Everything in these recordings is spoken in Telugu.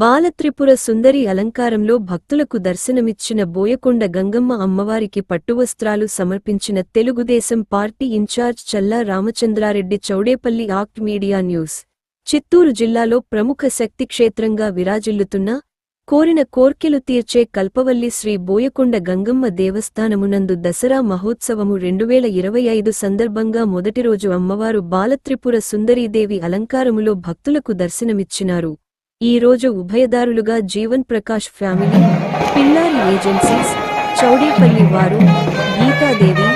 బాలత్రిపుర సుందరి అలంకారంలో భక్తులకు దర్శనమిచ్చిన బోయకొండ గంగమ్మ అమ్మవారికి పట్టువస్త్రాలు సమర్పించిన Telugu Desam party incharge Challa Ramachandra Reddy Chowdepalli act media news. Chittoor జిల్లాలో ప్రముఖ శక్తి క్షేత్రంగా విరాజిల్లుతున్న కోరిన కోర్కెలు తీర్చే కల్పవల్లి శ్రీ బోయకొండ గంగమ్మ దేవస్థానమునందు దసరా మహోత్సవము రెండువేల ఇరవై ఐదు సందర్భంగా మొదటి రోజు అమ్మవారు బాలత్రిపుర సుందరీదేవి అలంకారములో భక్తులకు దర్శనమిచ్చినారు. ఈ రోజు ఉభయదారులుగా జీవన్ ప్రకాష్ ఫ్యామిలీ పిల్లారి ఏజెన్సీస్ చౌడేపల్లి వారు గీతాదేవి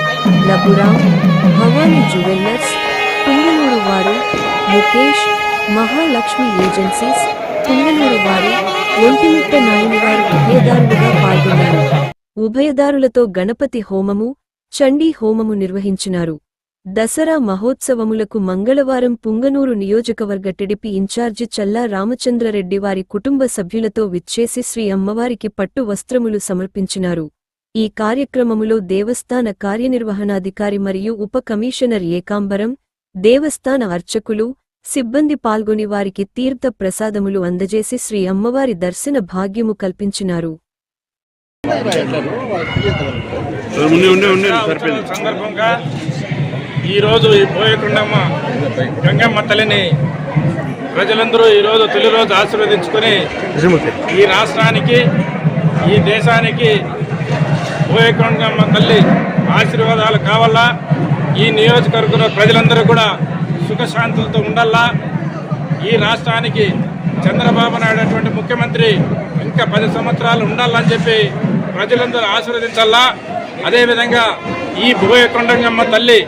లబురాం భవానీ జ్యువెల్లర్స్ పుంగనూరు వారు ముఖేష్ మహాలక్ష్మి ఏజెన్సీస్ పుంగనూరు వారు ఒంటిమిట్ట నాయని వారు ఉభయదారులుగా పాల్గొన్నారు. ఉభయదారులతో గణపతి హోమము చండీ హోమము నిర్వహించినారు. దసరా మహోత్సవములకు మంగళవారం పుంగనూరు నియోజకవర్గ టిడిపి ఇన్ఛార్జి చల్లా రామచంద్రరెడ్డి వారి కుటుంబ సభ్యులతో విచ్చేసి శ్రీ అమ్మవారికి పట్టు వస్త్రములు సమర్పించినారు. ఈ కార్యక్రమములో దేవస్థాన కార్యనిర్వహణాధికారి మరియు ఉప కమిషనర్ ఏకాంబరం దేవస్థాన అర్చకులు సిబ్బంది పాల్గొని వారికి తీర్థ ప్రసాదములు అందజేసి శ్రీ అమ్మవారి దర్శన భాగ్యము కల్పించినారు. సందర్భంగా ఈరోజు ఈ పోయకుండమ్మ గంగమ్మ తల్లిని ప్రజలందరూ ఈరోజు తొలి రోజు ఆశీర్వదించుకొని ఈ రాష్ట్రానికి ఈ దేశానికి పోయకుండమ్మ తల్లి ఆశీర్వాదాలు కావాలా? ఈ నియోజకవర్గంలో ప్రజలందరూ కూడా సుఖశాంతులతో ఉండాలా? ఈ రాష్ట్రానికి చంద్రబాబు నాయుడు అటువంటి ముఖ్యమంత్రి ఇంకా పది సంవత్సరాలు ఉండాలని చెప్పి ప్రజలందరూ ఆశీర్వదించాలా? అదేవిధంగా ఈ భూయకొండంగమ్మ తల్లి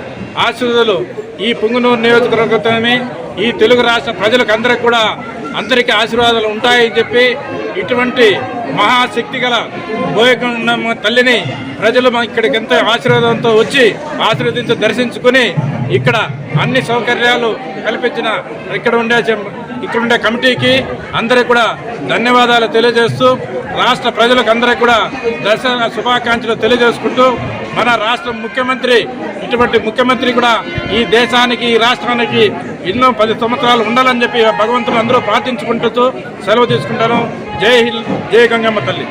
ఆశీర్వదులు ఈ పుంగునూరు నియోజకవర్గతోని ఈ తెలుగు రాష్ట్ర ప్రజలకు అందరికి కూడా అందరికీ ఆశీర్వాదాలు ఉంటాయని చెప్పి ఇటువంటి మహాశక్తి గల బోయకొండమ్మ తల్లిని ప్రజలు ఇక్కడికి ఎంతో ఆశీర్వాదంతో వచ్చి ఆశీర్వదించి దర్శించుకుని ఇక్కడ అన్ని సౌకర్యాలు కల్పించిన ఇక్కడ ఉండే ఇక్కడ ఉండే కమిటీకి అందరికి కూడా ధన్యవాదాలు తెలియజేస్తూ రాష్ట్ర ప్రజలకు అందరికి కూడా దర్శన శుభాకాంక్షలు తెలియజేసుకుంటూ మన రాష్ట్ర ముఖ్యమంత్రి ఇటువంటి ముఖ్యమంత్రి కూడా ఈ దేశానికి ఈ రాష్ట్రానికి ఎన్నో పది సంవత్సరాలు ఉండాలని చెప్పి భగవంతులు అందరూ ప్రార్థించుకుంటూ సెలవు తీసుకుంటాను. జై హిల్ జై గంగమ్మ తల్లి.